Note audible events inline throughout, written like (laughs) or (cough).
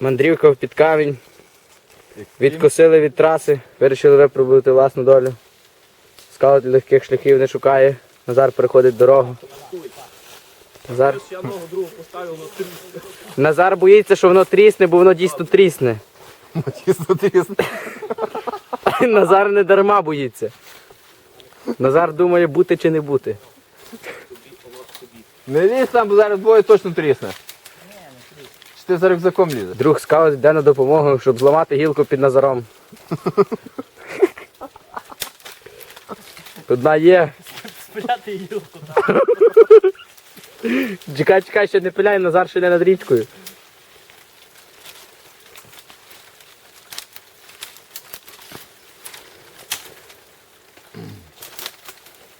Мандрівка в під камінь. Відкосили від траси, вирішили випробувати власну долю. Скаут легких шляхів не шукає. Назар переходить дорогу. Назар... Назар боїться, що воно трісне, бо воно дійсно трісне. Чисто трісно. (laughs) Назар не дарма боїться. Назар думає, бути чи не бути. Не лізь там, бо зараз двоє точно трісне. Чи ти за рюкзаком лізеш? Друг скаут йде на допомогу, щоб зламати гілку під Назаром. (laughs) Одна є. Спиляти гілку. (laughs) Чекай, чекай, ще не пиляй, Назар ще не над річкою.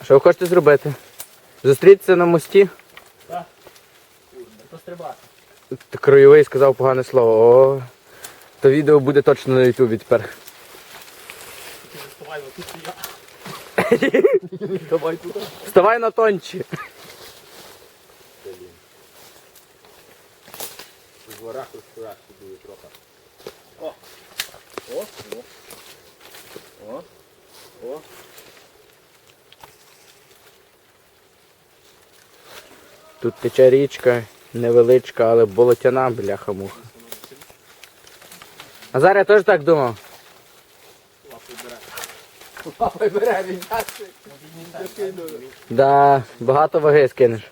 Що ви хочете зробити? Зустрітися на мості? Пострибати. Краєвий сказав погане слово. О, то відео буде точно на ютубі тепер. Вставай. Давай туди. Вставай на тончі. В горах розповяш буде трохи. О, о, о. О. Тут тече річка, невеличка, але болотяна, бляха-муха. А зараз я теж так думав. Папа бере він Да, багато ваги скинеш.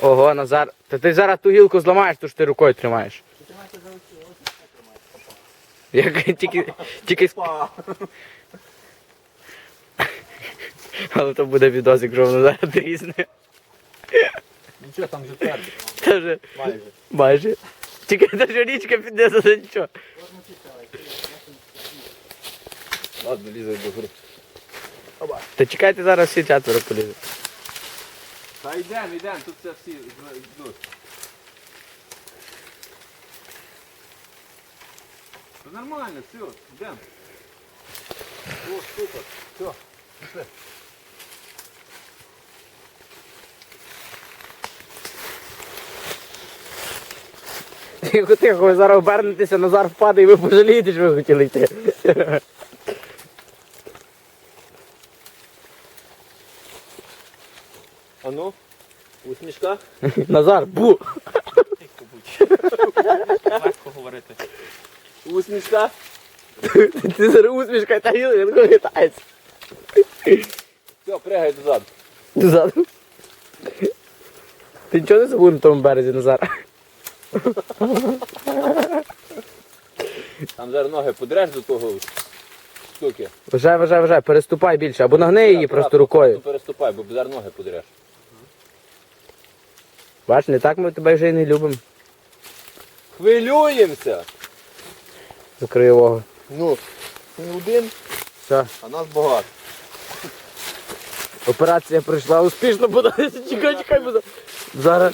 Ого, Назар. Та ти зараз ту гілку зламаєш, то ж ти рукою тримаєш. Як тільки, тільки... Але то буде відос, якщо воно зараз трісне. Нічого там вже твердо. Це вже Майже. майже. Тільки та ж річка піде за нічого. Ладно, лізай до гори. Та чекайте зараз всі четверо полізуть. Та йдемо, йдемо, тут це всі йдуть. Та нормально, все, йдемо. О, супер, все. пішли. Тихо, тихо, ви зараз обернетеся, Назар впаде і ви пожалієте, що ви хотіли йти. А ну, усмішка. Назар, бу! Тихо будь. Легко говорити. Усмішка. Ти зараз усмішка та він вітається. Все, пригай дозаду. Ззаду. Ти нічого не забув на тому березі, Назар? Там зараз ноги подреш до того штуки. Вважай, вважай, вважай, переступай більше, або нагни її просто рукою. Переступай, бо зараз ноги подреш. Бач, не так ми тебе вже і не любимо. Хвилюємося. За краєвого. Ну, не один, Все, а нас багато. операція пройшла успішно, подалися. Чекай, чекай, бо зараз.